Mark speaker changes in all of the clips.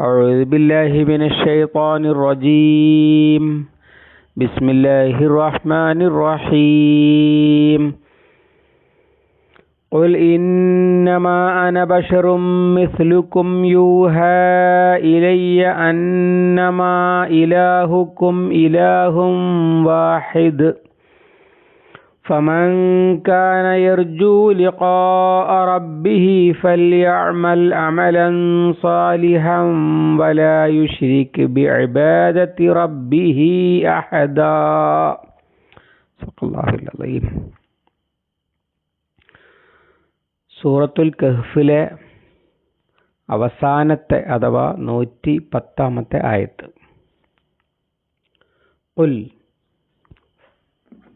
Speaker 1: أعوذ بالله من الشيطان الرجيم. بسم الله الرحمن الرحيم. قل إنما أنا بشر مثلكم يوحى إلي أنما إلهكم إله واحد. فمن كان يرجو لقاء ربه فليعمل عملا صالحا ولا يشرك بعبادة ربه أحدا صدق الله العظيم സൂറത്തുൽ കഹ്ഫിലെ അവസാനത്തെ അഥവാ നൂറ്റി പത്താമത്തെ ആയത്ത് ഉൽ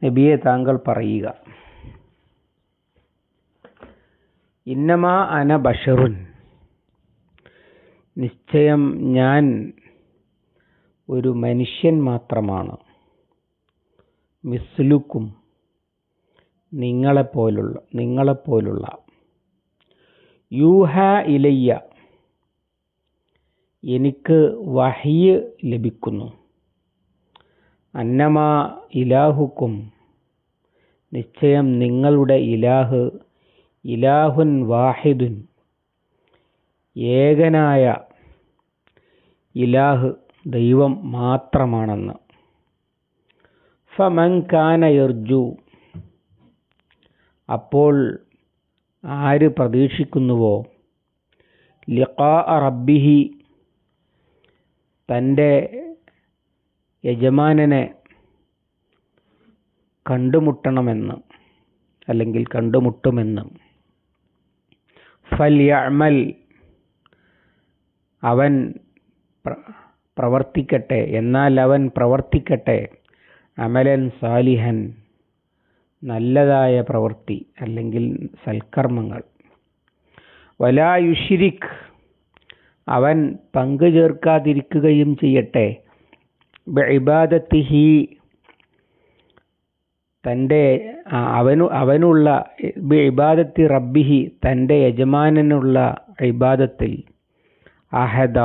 Speaker 1: നബിയെ താങ്കൾ പറയുക. ഇന്നമാ അന ബഷറുൻ. നിശ്ചയം ഞാൻ ഒരു മനുഷ്യൻ മാത്രമാണ്. മിസ്ലുക്കും നിങ്ങളെപ്പോലുള്ള നിങ്ങളെപ്പോലുള്ള. യൂഹ ഇലയ്യ. എനിക്ക് വഹിയ് ലഭിക്കുന്നു. അന്നമാ ഇലാഹുക്കും നിശ്ചയം നിങ്ങളുടെ ഇലാഹ് ഇലാഹുൻ വാഹിദുൻ ഏകനായ ഇലാഹ് ദൈവം മാത്രമാണെന്ന്. ഫമൻ കാന യർജു അപ്പോൾ ആര് പ്രതീക്ഷിക്കുന്നുവോ? ലിഖാ റബ്ബിഹി തന്റെ യജമാനനെ കണ്ടുമുട്ടണമെന്ന് അല്ലെങ്കിൽ കണ്ടുമുട്ടുമെന്ന്. ഫല്യഅമൽ അവൻ പ്രവർത്തിക്കട്ടെ എന്നാൽ അവൻ പ്രവർത്തിക്കട്ടെ. അമലൻ സാലിഹൻ നല്ലതായ പ്രവൃത്തി അല്ലെങ്കിൽ സൽക്കർമ്മങ്ങൾ. വലായുഷിരിഖ് അവൻ പങ്കു ചേർക്കാതിരിക്കുകയും ചെയ്യട്ടെ. ഇബാദത്തിഹി തന്റെ അവനു അവനുള്ള ഇബാദത്തി റബ്ബിഹി തന്റെ യജമാനനുള്ള ഇബാദത്തിൽ അഹദ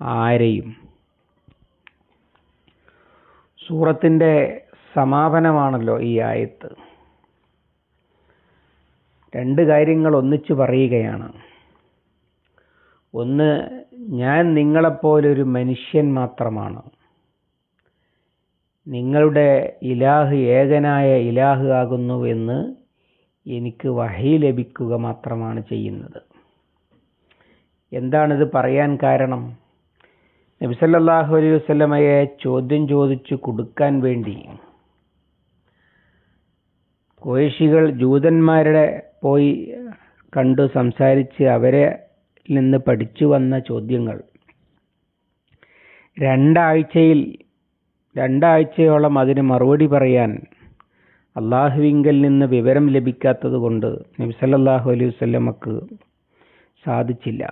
Speaker 1: ആരെയും. സൂറത്തിന്റെ സമാപനമാണല്ലോ ഈ ആയത്ത്. രണ്ട് കാര്യങ്ങൾ ഒന്നിച്ചു പറയുകയാണ്. ഒന്ന് ഞാൻ നിങ്ങളെപ്പോലൊരു മനുഷ്യൻ മാത്രമാണ്. നിങ്ങളുടെ ഇലാഹ് ഏകനായ ഇലാഹ് ആകുന്നുവെന്ന് എനിക്ക് വഹി ലഭിക്കുക മാത്രമാണ് ചെയ്യുന്നത്. എന്താണിത് പറയാൻ കാരണം? നബിസല്ലാഹു അലൈഹി വസ്ലമയെ ചോദ്യം ചോദിച്ചു കൊടുക്കാൻ വേണ്ടി കോഴിഷികൾ ജൂതന്മാരുടെ പോയി കണ്ടു സംസാരിച്ച് അവരെ നിന്ന് പഠിച്ചു വന്ന ചോദ്യങ്ങൾ. രണ്ടാഴ്ചയിൽ രണ്ടാഴ്ചയോളം അതിന് മറുപടി പറയാൻ അള്ളാഹുവിങ്കൽ നിന്ന് വിവരം ലഭിക്കാത്തത് കൊണ്ട് നബിസല്ലാഹു അലൈഹി വല്ലമക്ക് സാധിച്ചില്ല.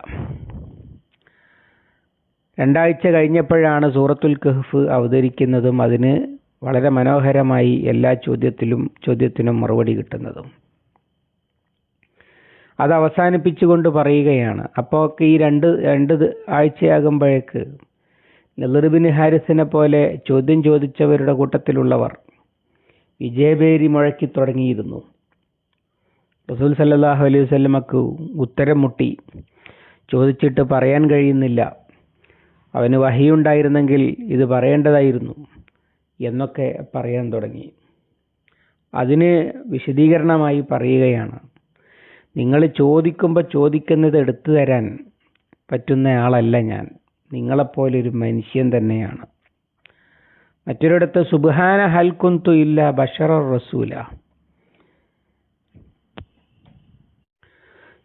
Speaker 1: രണ്ടാഴ്ച കഴിഞ്ഞപ്പോഴാണ് സൂറത്തുൽ കഹ്ഫ് അവതരിക്കുന്നതും അതിന് വളരെ മനോഹരമായി എല്ലാ ചോദ്യത്തിലും ചോദ്യത്തിനും മറുപടി കിട്ടുന്നതും. അത് അവസാനിപ്പിച്ചുകൊണ്ട് പറയുകയാണ് അപ്പോൾ ഈ രണ്ട് രണ്ട് ആഴ്ചയാകുമ്പോഴേക്ക് നെളിർബിൻ ഹാരിസിനെ പോലെ ചോദ്യം ചോദിച്ചവരുടെ കൂട്ടത്തിലുള്ളവർ വിജയപേരി മുഴക്കി തുടങ്ങിയിരുന്നു. റസൂൽ സല്ലാഹു അലൈഹി വല്ലമക്ക് ഉത്തരം മുട്ടി ചോദിച്ചിട്ട് പറയാൻ കഴിയുന്നില്ല. അവന് വഹിയുണ്ടായിരുന്നെങ്കിൽ ഇത് പറയേണ്ടതായിരുന്നു എന്നൊക്കെ പറയാൻ തുടങ്ങി. അതിന് വിശദീകരണമായി പറയുകയാണ്. നിങ്ങൾ ചോദിക്കുമ്പോൾ ചോദിക്കുന്നത് എടുത്തു തരാൻ പറ്റുന്ന ആളല്ല ഞാൻ. നിങ്ങളെപ്പോലൊരു മനുഷ്യൻ തന്നെയാണ്. മറ്റൊരിടത്ത് സുബാന ഹൽക്കുന്തു ഇല്ല ബഷറ റസൂല.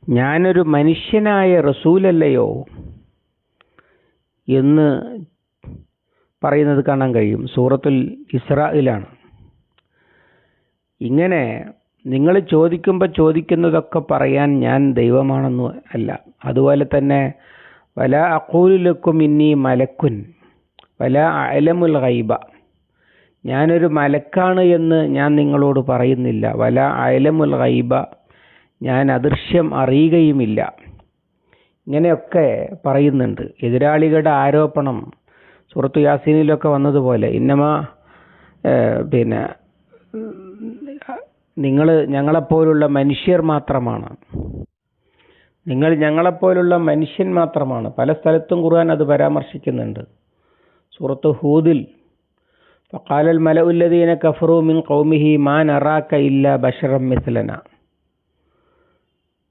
Speaker 1: ഞാനൊരു മനുഷ്യനായ റസൂലല്ലയോ എന്ന് പറയുന്നത് കാണാൻ കഴിയും. സൂറത്തുൽ ഇസ്രായിലാണ് ഇങ്ങനെ നിങ്ങൾ ചോദിക്കുമ്പോൾ ചോദിക്കുന്നതൊക്കെ പറയാൻ ഞാൻ ദൈവമാണെന്ന് അല്ല. അതുപോലെ തന്നെ വല അക്കൂലുലക്കും ഇന്നി മലക്കുൻ. വല അലമുൽ ഖൈബ ഞാനൊരു മലക്കാണ് എന്ന് ഞാൻ നിങ്ങളോട് പറയുന്നില്ല. വല അലമുൽ ഖൈബ ഞാൻ അദൃശ്യം അറിയുകയുമില്ല. ഇങ്ങനെയൊക്കെ പറയുന്നുണ്ട്. എതിരാളികളുടെ ആരോപണം സുഹൃത്തു യാസീനിലൊക്കെ വന്നതുപോലെ. ഇന്നമ പിന്നെ നിങ്ങൾ ഞങ്ങളെപ്പോലുള്ള മനുഷ്യർ മാത്രമാണ്. നിങ്ങൾ ഞങ്ങളെപ്പോലുള്ള മനുഷ്യൻ മാത്രമാണ് പല സ്ഥലത്തും ഖുർആൻ അത് പരാമർശിക്കുന്നുണ്ട് സൂറത്ത് ഹൂദിൽ فقال الملأ الذين كفروا من قومه ما نراك إلا بشرا مثلنا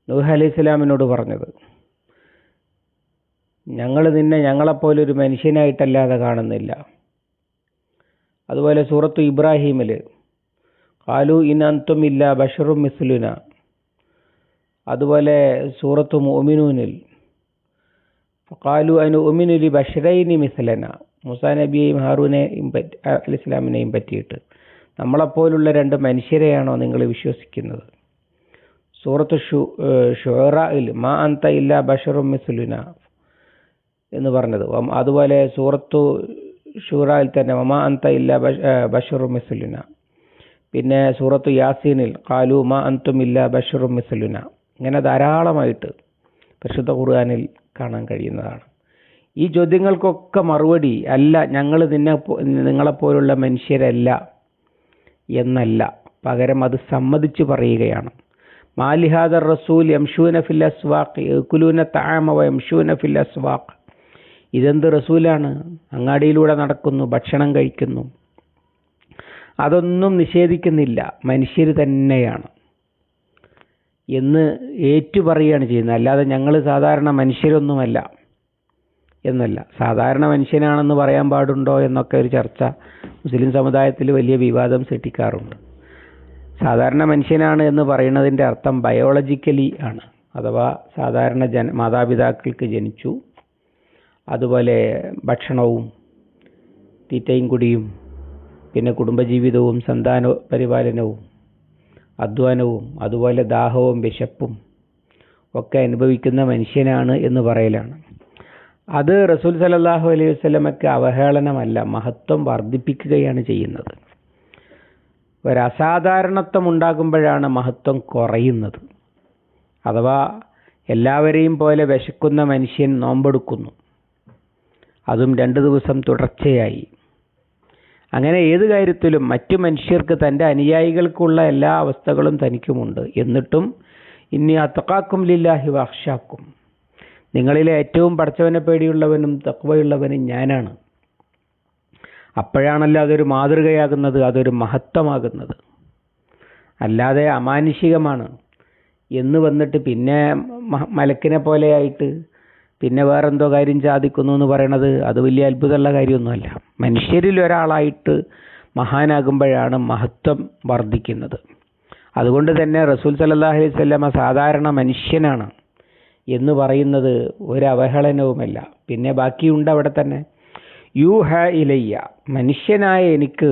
Speaker 1: നൂഹ് അലൈഹി ഇസ്ലാമിനോട് പറഞ്ഞത് ഞങ്ങൾ നിന്നെ ഞങ്ങളെപ്പോലൊരു മനുഷ്യനായിട്ടല്ലാതെ കാണുന്നില്ല അതുപോലെ സൂറത്ത് ഇബ്രാഹിമിൽ കാലു ഇനന്തും ഇല്ല ബഷറും മിസ്ലുന അതുപോലെ സൂറത്തു മുഅ്മിനൂനിൽ കാലു അനു ഒമിനുലി ബഷറൈനി മിസലന മുസാ നബിയെയും ഹാറൂനെയും പറ്റി അലി ഇസ്ലാമിനെയും പറ്റിയിട്ട് നമ്മളെപ്പോലുള്ള രണ്ട് മനുഷ്യരെയാണോ നിങ്ങൾ വിശ്വസിക്കുന്നത്? സൂറത്ത് ഷു ഷുറയിൽ മാ അന്ത ഇല്ല ബഷറും മിസുലുന എന്ന് പറഞ്ഞത്. അതുപോലെ സൂറത്തു ഷൂറയിൽ തന്നെ മാ അന്ത ഇല്ല ബഷറും മിസുലുന പിന്നെ സൂറത്തു യാസീനിൽ കാലു മാ അന്തും ഇല്ല ബഷറും മിസ്ലുന ഇങ്ങനെ ധാരാളമായിട്ട് പരിശുദ്ധ ഖുർആനിൽ കാണാൻ കഴിയുന്നതാണ്. ഈ ചോദ്യങ്ങൾക്കൊക്കെ മറുപടി അല്ല ഞങ്ങൾ നിന്നെ നിങ്ങളെപ്പോലുള്ള മനുഷ്യരല്ല എന്നല്ല. പകരം അത് സമ്മതിച്ച് പറയുകയാണ്. മാലിഹാദർ റസൂൽ യംഷൂന ഫിൽ അസ്വാഖ് ഏകുലൂന താമ യംഷൂന ഫിൽ അസ്വാഖ്. ഇതെന്ത് റസൂലാണ്? അങ്ങാടിയിലൂടെ നടക്കുന്നു ഭക്ഷണം കഴിക്കുന്നു. അതൊന്നും നിഷേധിക്കുന്നില്ല. മനുഷ്യർ തന്നെയാണ്. എന്ന് ഏറ്റുപറയുകയാണ് ചെയ്യുന്നത്. അല്ലാതെ ഞങ്ങൾ സാധാരണ മനുഷ്യരൊന്നുമല്ല എന്നല്ല. സാധാരണ മനുഷ്യനാണെന്ന് പറയാൻ പാടുണ്ടോ എന്നൊക്കെ ഒരു ചർച്ച മുസ്ലിം സമുദായത്തിൽ വലിയ വിവാദം സൃഷ്ടിക്കാറുണ്ട്. സാധാരണ മനുഷ്യനാണ് എന്ന് പറയുന്നതിന്റെ അർത്ഥം ബയോളജിക്കലി ആണ്. അഥവാ സാധാരണ ജന മാതാപിതാക്കൾക്ക് ജനിച്ചു. അതുപോലെ ഭക്ഷണവും തീറ്റയും കുടിയും പിന്നെ കുടുംബജീവിതവും സന്താന പരിപാലനവും അധ്വാനവും അതുപോലെ ദാഹവും വിശപ്പും ഒക്കെ അനുഭവിക്കുന്ന മനുഷ്യനാണ് എന്ന് പറയലാണ്. അത് റസൂൽ സലല്ലാഹു അലൈഹി വസ്ലമൊക്കെ അവഹേളനമല്ല മഹത്വം വർദ്ധിപ്പിക്കുകയാണ് ചെയ്യുന്നത്. ഒരു ഉണ്ടാകുമ്പോഴാണ് മഹത്വം കുറയുന്നത്. അഥവാ എല്ലാവരെയും പോലെ വിശക്കുന്ന മനുഷ്യൻ നോമ്പെടുക്കുന്നു. അതും രണ്ട് ദിവസം തുടർച്ചയായി. അങ്ങനെ ഏത് കാര്യത്തിലും മറ്റു മനുഷ്യർക്ക് തന്റെ അനുയായികൾക്കുള്ള എല്ലാ അവസ്ഥകളും തനിക്കുമുണ്ട്. എന്നിട്ടും ഇനി അത്തക്കാക്കും ലില്ലാഹി വാക്ഷാക്കും നിങ്ങളിലെ ഏറ്റവും പടച്ചവനെ പേടിയുള്ളവനും തക്വയുള്ളവനും ഞാനാണ്. അപ്പോഴാണല്ലോ അതൊരു മാതൃകയാകുന്നത് അതൊരു മഹത്വമാകുന്നത്. അല്ലാതെ അമാനുഷികമാണ്. എന്ന് വന്നിട്ട് പിന്നെ മലക്കിനെ പോലെയായിട്ട് പിന്നെ വേറെന്തോ കാര്യം സാധിക്കുന്നു എന്ന് പറയണത് അത് വലിയ അത്ഭുതമുള്ള കാര്യമൊന്നുമല്ല. മനുഷ്യരിൽ ഒരാളായിട്ട് മഹാനാകുമ്പോഴാണ് മഹത്വം വർദ്ധിക്കുന്നത്. അതുകൊണ്ട് തന്നെ റസൂൽ സല്ലല്ലാഹു അലൈഹി വസല്ലമ സാധാരണ മനുഷ്യനാണ് എന്ന് പറയുന്നത് ഒരു പിന്നെ ബാക്കിയുണ്ട് അവിടെ തന്നെ. യു ഹ ഇലയ്യ മനുഷ്യനായ എനിക്ക്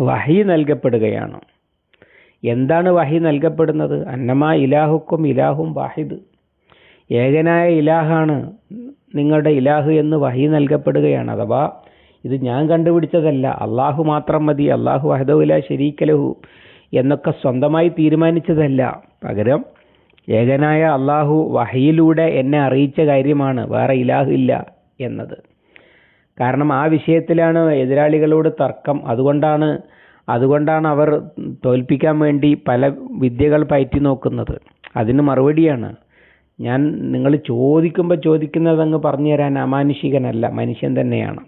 Speaker 1: വഹി നൽകപ്പെടുകയാണ്. എന്താണ് വഹി നൽകപ്പെടുന്നത്? അന്നമ ഇലാഹുക്കും ഇലാഹും വാഹിദ്. ഏകനായ ഇലാഹാണ് നിങ്ങളുടെ ഇലാഹ് എന്ന് വഹി നൽകപ്പെടുകയാണ്. അഥവാ ഇത് ഞാൻ കണ്ടുപിടിച്ചതല്ല അള്ളാഹു മാത്രം മതി അള്ളാഹു വഹദവുല ശരീക്കലഹു എന്നൊക്കെ സ്വന്തമായി തീരുമാനിച്ചതല്ല. പകരം ഏകനായ അള്ളാഹു വഹയിലൂടെ എന്നെ അറിയിച്ച കാര്യമാണ് വേറെ ഇലാഹ് ഇല്ല എന്നത്. കാരണം ആ വിഷയത്തിലാണ് എതിരാളികളോട് തർക്കം. അതുകൊണ്ടാണ് അതുകൊണ്ടാണ് അവർ തോൽപ്പിക്കാൻ വേണ്ടി പല വിദ്യകൾ പയറ്റി നോക്കുന്നത്. അതിന് മറുപടിയാണ് ഞാൻ നിങ്ങൾ ചോദിക്കുമ്പോൾ ചോദിക്കുന്നത് അങ്ങ് പറഞ്ഞു തരാൻ അമാനുഷികനല്ല മനുഷ്യൻ തന്നെയാണ്.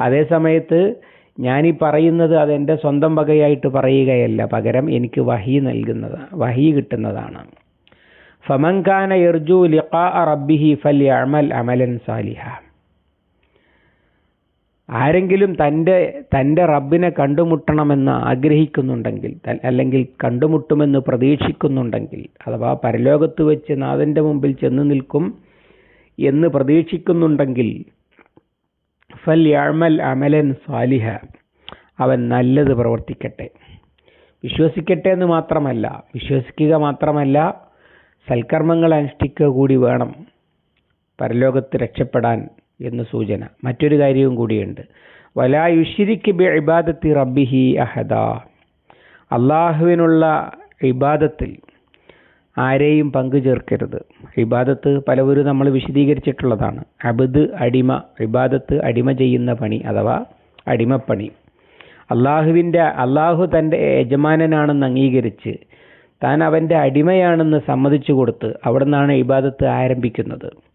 Speaker 1: അതേ സമയത്ത് ഞാൻ ഈ പറയുന്നത് അതെന്റെ സ്വന്തം വകയായിട്ട് പറയുകയല്ല പകരം എനിക്ക് വഹി നൽകുന്നത് വഹി കിട്ടുന്നതാണ്. ഫമൻഖാന എർജു ലിഖാ റബ്ബിഹി ഫൽ അമൽ അമലൻ സാലിഹ. ആരെങ്കിലും തന്റെ തന്റെ റബ്ബിനെ കണ്ടുമുട്ടണമെന്ന് ആഗ്രഹിക്കുന്നുണ്ടെങ്കിൽ അല്ലെങ്കിൽ കണ്ടുമുട്ടുമെന്ന് പ്രതീക്ഷിക്കുന്നുണ്ടെങ്കിൽ അഥവാ പരലോകത്ത് വെച്ച് നാഥന്റെ മുമ്പിൽ ചെന്ന് നിൽക്കും എന്ന് പ്രതീക്ഷിക്കുന്നുണ്ടെങ്കിൽ ഫൽ യാമൽ അമലൻ സാലിഹ അവൻ നല്ലത് പ്രവർത്തിക്കട്ടെ. വിശ്വസിക്കട്ടെ എന്ന് മാത്രമല്ല വിശ്വസിക്കുക മാത്രമല്ല സൽക്കർമ്മങ്ങൾ അനുഷ്ഠിക്കുക കൂടി വേണം പരലോകത്ത് രക്ഷപ്പെടാൻ. എന്ന് സൂചന. മറ്റൊരു കാര്യവും കൂടിയുണ്ട്. വലാ യുഷിരിക്ക് ബി ഇബാദത്തി റബ്ബിഹി അഹദ. അള്ളാഹുവിനുള്ള ഇബാദത്തിൽ ആരെയും പങ്കു ചേർക്കരുത്. ഇബാദത്ത് പലവരും നമ്മൾ വിശദീകരിച്ചിട്ടുള്ളതാണ്. അബദ് അടിമ ഇബാദത്ത് അടിമ ചെയ്യുന്ന പണി അഥവാ അടിമപ്പണി. അള്ളാഹുവിന്റെ അള്ളാഹു തന്റെ യജമാനനാണെന്ന് അംഗീകരിച്ച് താൻ അവന്റെ അടിമയാണെന്ന് സമ്മതിച്ചു കൊടുത്ത് അവിടെ നിന്നാണ് ഇബാദത്ത് ആരംഭിക്കുന്നത്.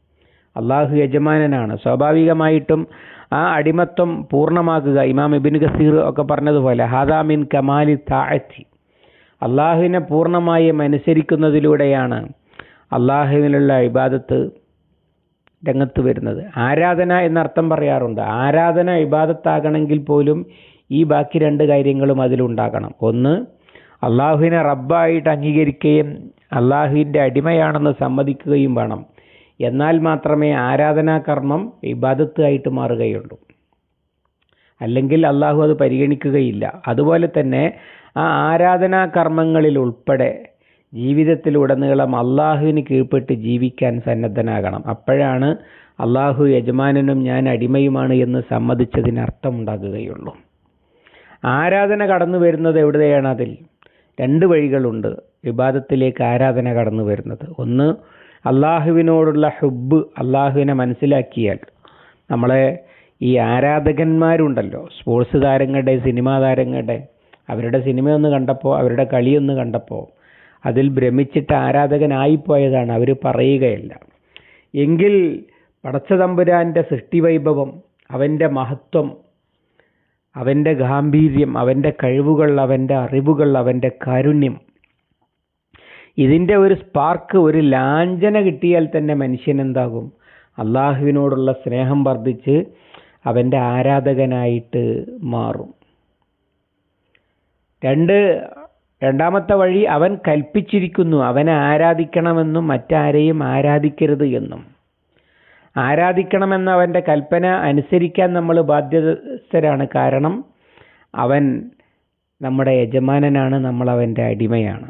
Speaker 1: അള്ളാഹു യജമാനനാണ്. സ്വാഭാവികമായിട്ടും ആ അടിമത്വം പൂർണമാക്കുക ഇമാം ഇബിൻ ഗസീർ ഒക്കെ പറഞ്ഞതുപോലെ ഹാദാമിൻ കമാലി താഴ്ത്തി അള്ളാഹുവിനെ പൂർണമായും അനുസരിക്കുന്നതിലൂടെയാണ് അള്ളാഹുവിനുള്ള ഇബാദത്ത് രംഗത്ത് വരുന്നത്. ആരാധന എന്നർത്ഥം പറയാറുണ്ട്. ആരാധന ഇബാദത്താകണമെങ്കിൽ പോലും ഈ ബാക്കി രണ്ട് കാര്യങ്ങളും അതിലുണ്ടാകണം. ഒന്ന് അള്ളാഹുവിനെ റബ്ബായിട്ട് അംഗീകരിക്കുകയും അള്ളാഹുവിന്റെ അടിമയാണെന്ന് സമ്മതിക്കുകയും വേണം. എന്നാൽ മാത്രമേ ആരാധനാകർമ്മം ഇബാദത്തായിട്ട് മാറുകയുള്ളൂ. അല്ലെങ്കിൽ അള്ളാഹു അത് പരിഗണിക്കുകയില്ല. അതുപോലെ തന്നെ ആ ആരാധനാ കർമ്മങ്ങളിൽ ഉൾപ്പെടെ ജീവിതത്തിലുടനീളം അള്ളാഹുവിന് കീഴ്പ്പെട്ട് ജീവിക്കാൻ സന്നദ്ധനാകണം. അപ്പോഴാണ് അള്ളാഹു യജമാനനും ഞാൻ അടിമയുമാണ് എന്ന് സമ്മതിച്ചതിന് അർത്ഥമുണ്ടാകുകയുള്ളൂ ആരാധന കടന്നു വരുന്നത് എവിടെയാണ് അതിൽ? രണ്ട് വഴികളുണ്ട് വിവാദത്തിലേക്ക് ആരാധന കടന്നു വരുന്നത്. ഒന്ന് അള്ളാഹുവിനോടുള്ള ഹുബ് അള്ളാഹുവിനെ മനസ്സിലാക്കിയാൽ നമ്മളെ ഈ ആരാധകന്മാരുണ്ടല്ലോ സ്പോർട്സ് താരങ്ങളുടെ സിനിമാ താരങ്ങളുടെ അവരുടെ സിനിമയൊന്ന് കണ്ടപ്പോൾ അവരുടെ കളിയൊന്ന് കണ്ടപ്പോൾ അതിൽ ഭ്രമിച്ചിട്ട് ആരാധകനായിപ്പോയതാണ് അവർ പറയുകയല്ല. എങ്കിൽ പടച്ചതമ്പുരാന്റെ സൃഷ്ടിവൈഭവം അവന്റെ മഹത്വം അവന്റെ ഗാംഭീര്യം അവന്റെ കഴിവുകൾ അവന്റെ അറിവുകൾ അവന്റെ കാരുണ്യം ഇതിന്റെ ഒരു സ്പാർക്ക് ഒരു ലാഞ്ചന കിട്ടിയാൽ തന്നെ മനുഷ്യൻ എന്താകും? അള്ളാഹുവിനോടുള്ള സ്നേഹം വർദ്ധിച്ച് അവന്റെ ആരാധകനായിട്ട് മാറും. രണ്ട് രണ്ടാമത്തെ വഴി അവൻ കൽപ്പിച്ചിരിക്കുന്നു. അവനെ ആരാധിക്കണമെന്നും മറ്റാരെയും ആരാധിക്കരുത് എന്നും. ആരാധിക്കണമെന്ന അവന്റെ കൽപ്പന അനുസരിക്കാൻ നമ്മൾ ബാധ്യസ്ഥരാണ്. കാരണം അവൻ നമ്മുടെ യജമാനനാണ് നമ്മൾ അവന്റെ അടിമയാണ്.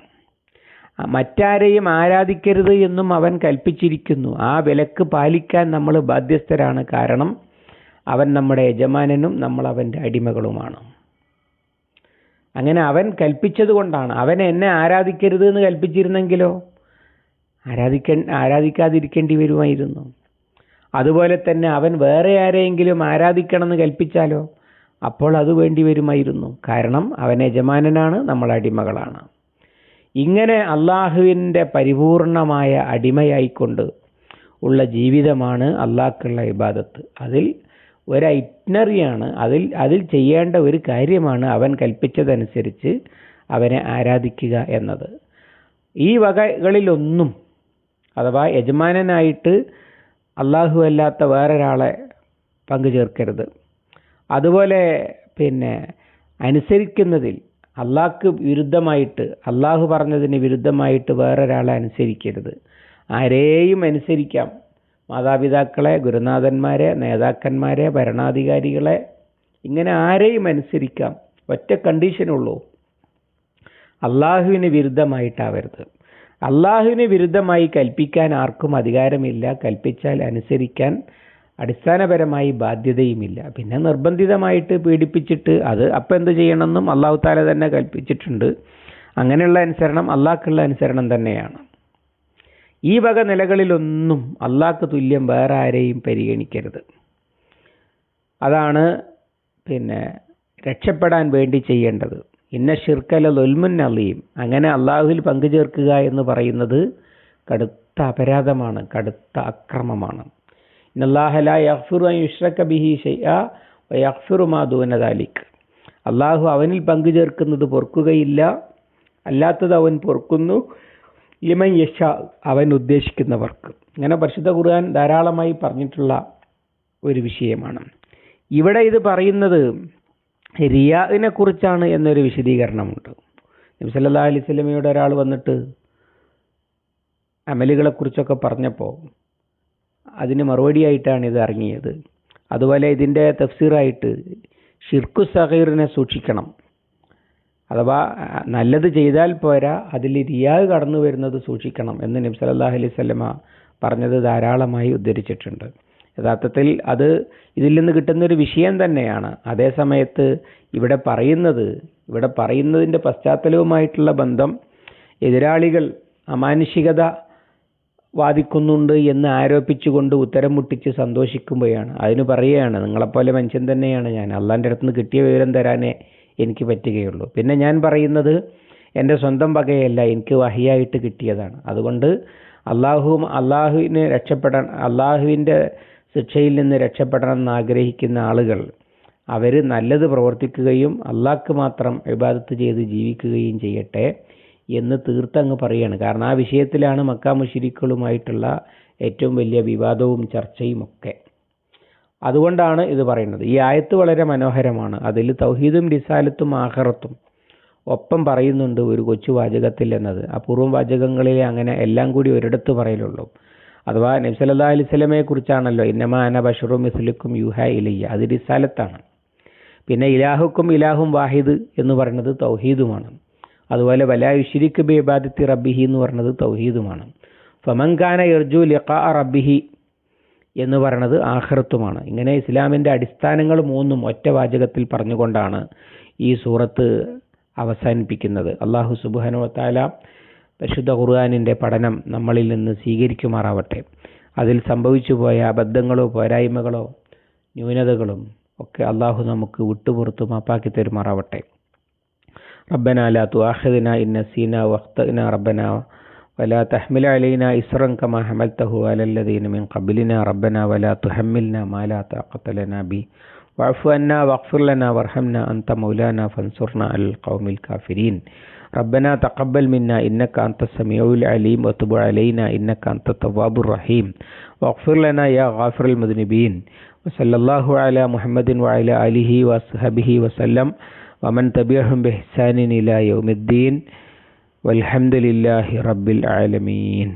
Speaker 1: മറ്റാരെയും ആരാധിക്കരുത് എന്നും അവൻ കൽപ്പിച്ചിരിക്കുന്നു. ആ വിലക്ക് പാലിക്കാൻ നമ്മൾ ബാധ്യസ്ഥരാണ്. കാരണം അവൻ നമ്മുടെ യജമാനനും നമ്മൾ അവന്റെ അടിമകളുമാണ്. അങ്ങനെ അവൻ കൽപ്പിച്ചത് കൊണ്ടാണ്. അവൻ എന്നെ ആരാധിക്കരുത് എന്ന് കൽപ്പിച്ചിരുന്നെങ്കിലോ? ആരാധിക്ക ആരാധിക്കാതിരിക്കേണ്ടി വരുമായിരുന്നു. അതുപോലെ തന്നെ അവൻ വേറെ ആരെയെങ്കിലും ആരാധിക്കണമെന്ന് കൽപ്പിച്ചാലോ? അപ്പോൾ അത് വേണ്ടി വരുമായിരുന്നു. കാരണം അവൻ യജമാനനാണ് നമ്മൾ അടിമകളാണ്. ഇങ്ങനെ അള്ളാഹുവിന്റെ പരിപൂർണമായ അടിമയായിക്കൊണ്ട് ഉള്ള ജീവിതമാണ് അള്ളാഹ്ക്കുള്ള ഇബാദത്ത്. അതിൽ ഒരു ഐറ്റ്നറിയാണ് അതിൽ അതിൽ ചെയ്യേണ്ട ഒരു കാര്യമാണ് അവൻ കൽപ്പിച്ചതനുസരിച്ച് അവനെ ആരാധിക്കുക എന്നത്. ഈ വകകളിലൊന്നും അഥവാ യജമാനനായിട്ട് അള്ളാഹു അല്ലാത്ത വേറൊരാളെ പങ്കുചേർക്കരുത്. അതുപോലെ പിന്നെ അനുസരിക്കുന്നതിൽ അള്ളാഹ്ക്ക് വിരുദ്ധമായിട്ട് അള്ളാഹു പറഞ്ഞതിന് വിരുദ്ധമായിട്ട് വേറൊരാളെ അനുസരിക്കരുത്. ആരെയും അനുസരിക്കാം. മാതാപിതാക്കളെ ഗുരുനാഥന്മാരെ നേതാക്കന്മാരെ ഭരണാധികാരികളെ ഇങ്ങനെ ആരെയും അനുസരിക്കാം. ഒറ്റ കണ്ടീഷനുള്ളൂ. അള്ളാഹുവിന് വിരുദ്ധമായിട്ടാവരുത്. അള്ളാഹുവിന് വിരുദ്ധമായി കൽപ്പിക്കാൻ ആർക്കും അധികാരമില്ല. കൽപ്പിച്ചാൽ അനുസരിക്കാൻ അടിസ്ഥാനപരമായി ബാധ്യതയുമില്ല. പിന്നെ നിർബന്ധിതമായിട്ട് പീഡിപ്പിച്ചിട്ട് അത് അപ്പം എന്ത് ചെയ്യണമെന്നും അള്ളാഹു താല തന്നെ കൽപ്പിച്ചിട്ടുണ്ട്. അങ്ങനെയുള്ള അനുസരണം അള്ളാഹ്ക്കുള്ള അനുസരണം തന്നെയാണ്. ഈ വക നിലകളിലൊന്നും അള്ളാഹ്ക്ക് തുല്യം വേറെ ആരെയും പരിഗണിക്കരുത്. അതാണ് പിന്നെ രക്ഷപ്പെടാൻ വേണ്ടി ചെയ്യേണ്ടത്. ഇന്ന ഷിർക്കല ലൊൽമുൻ അലീം. അങ്ങനെ അള്ളാഹുവിൽ പങ്കുചേർക്കുക എന്ന് പറയുന്നത് കടുത്ത അപരാധമാണ് കടുത്ത അക്രമമാണ്. അള്ളാഹു അവനിൽ പങ്കു ചേർക്കുന്നത് പൊറുക്കുകയില്ല. അല്ലാത്തത് അവൻ പൊറുക്കുന്നു. ലിമൻ യഷ അവൻ ഉദ്ദേശിക്കുന്നവർക്ക്. ഇങ്ങനെ പരിശുദ്ധ ഖുർആൻ ധാരാളമായി പറഞ്ഞിട്ടുള്ള ഒരു വിഷയമാണ്. ഇവിടെ ഇത് പറയുന്നത് റിയാദിനെ കുറിച്ചാണ് എന്നൊരു വിശദീകരണമുണ്ട്. നബി അലൈസ്മയുടെ അലൈഹി ഒരാൾ വന്നിട്ട് അമലുകളെക്കുറിച്ചൊക്കെ പറഞ്ഞപ്പോൾ അതിന് മറുപടിയായിട്ടാണ് ഇത് ഇറങ്ങിയത്. അതുപോലെ ഇതിന്റെ തഫ്സീറായിട്ട് ഷിർക്കു സഹീറിനെ സൂക്ഷിക്കണം. അഥവാ നല്ലത് ചെയ്താൽ പോരാ അതിൽ റിയാഗ് കടന്നു വരുന്നത് സൂക്ഷിക്കണം എന്ന് നബി അല്ലാഹു അലൈഹി സ്വലമ പറഞ്ഞത് ധാരാളമായി ഉദ്ധരിച്ചിട്ടുണ്ട്. യഥാർത്ഥത്തിൽ അത് ഇതിൽ നിന്ന് കിട്ടുന്നൊരു വിഷയം തന്നെയാണ്. അതേ സമയത്ത് ഇവിടെ പറയുന്നത് ഇവിടെ പറയുന്നതിന്റെ പശ്ചാത്തലവുമായിട്ടുള്ള ബന്ധം എതിരാളികൾ അമാനുഷികത വാദിക്കുന്നുണ്ട് എന്ന് ആരോപിച്ചുകൊണ്ട് ഉത്തരം മുട്ടിച്ച് സന്തോഷിക്കുമ്പോഴാണ്. അതിന് പറയുകയാണ് നിങ്ങളെപ്പോലെ മനുഷ്യൻ തന്നെയാണ് ഞാൻ. അള്ളാന്റെ അടുത്ത് നിന്ന് കിട്ടിയ വിവരം തരാനേ എനിക്ക് പറ്റുകയുള്ളൂ. പിന്നെ ഞാൻ പറയുന്നത് എന്റെ സ്വന്തം വകയല്ല എനിക്ക് വഹിയായിട്ട് കിട്ടിയതാണ്. അതുകൊണ്ട് അള്ളാഹുവും അള്ളാഹുവിനെ രക്ഷപ്പെടാൻ അള്ളാഹുവിന്റെ ശിക്ഷയിൽ നിന്ന് രക്ഷപ്പെടണം എന്ന് ആഗ്രഹിക്കുന്ന ആളുകൾ അവർ നല്ലത് പ്രവർത്തിക്കുകയും അള്ളാഹ്ക്ക് മാത്രം വിവാദത്ത് ചെയ്ത് ജീവിക്കുകയും ചെയ്യട്ടെ. എന്ന് തീർത്തങ്ങ് പറയാണ്. കാരണം ആ വിഷയത്തിലാണ് മക്ക മുഷിരിക്കളുമായിട്ടുള്ള ഏറ്റവും വലിയ വിവാദവും ചർച്ചയും ഒക്കെ. അതുകൊണ്ടാണ് ഇത് പറയുന്നത്. ഈ ആയത്ത് വളരെ മനോഹരമാണ്. അതിൽ തൗഹീദും റിസാലത്തും ആഹറത്തും ഒപ്പം പറയുന്നുണ്ട് ഒരു കൊച്ചു വാചകത്തിൽ എന്നത്. അപൂർവം വാചകങ്ങളിലെ അങ്ങനെ എല്ലാം കൂടി ഒരിടത്ത് പറയലുള്ളൂ. അഥവാ നബ്സല്ലാ അലൈഹി സ്വലമയെ കുറിച്ചാണല്ലോ ഇന്നമ അന ബഷറും മിസ്ലിക്കും യുഹ ഇലയ്യ. അത് റിസാലത്താണ് പിന്നെ ഇലാഹുക്കും ഇലാഹും വാഹിദ് എന്ന് പറയുന്നത് തൗഹീദുമാണ്. അതുപോലെ വലായുശിരിക്ക് ബി ഇബാദത്തി റബ്ബിഹി എന്ന് പറയുന്നത് തൗഹീദുമാണ്. ഫമൻഖാന ഇർജു ലിഖാ റബ്ബിഹി എന്ന് പറയുന്നത് ആഹ്റത്തുമാണ് ഇങ്ങനെ ഇസ്ലാമിന്റെ അടിസ്ഥാനങ്ങൾ മൂന്നും ഒറ്റ വാചകത്തിൽ പറഞ്ഞുകൊണ്ടാണ് ഈ സൂറത്ത് അവസാനിപ്പിക്കുന്നത്. അള്ളാഹു സുബുഹനു വത്താല പരിശുദ്ധ ഖുർആാനിന്റെ പഠനം നമ്മളിൽ നിന്ന് സ്വീകരിക്കുമാറാവട്ടെ. അതിൽ സംഭവിച്ചു പോയ അബദ്ധങ്ങളോ പോരായ്മകളോ ന്യൂനതകളും ഒക്കെ അള്ളാഹു നമുക്ക് വിട്ടുപുറത്ത് മാപ്പാക്കി തരുമാറാവട്ടെ. ربنا لا تؤاخذنا إن نسينا واخطأنا ربنا ولا تحمل علينا إسرا كما حملته على الذين من قبلنا ربنا ولا تحملنا ما لا طاقة لنا به. واعف عنا واغفر لنا وارحمنا أنت مولانا فانصرنا على القوم الكافرين. ربنا تقبل منا إنك أنت السميع العليم وتب علينا إنك أنت التواب الرحيم. واغفر لنا يا غافر المذنبين. وصلى الله على محمد وعلى آله وصحبه وسلم. വമൻ തബിയഹും ബെഹ്സാനിൻ ഇലാ യൗമിദ്ദീൻ വൽഹംദുലില്ലാഹി റബ്ബിൽ ആലമീൻ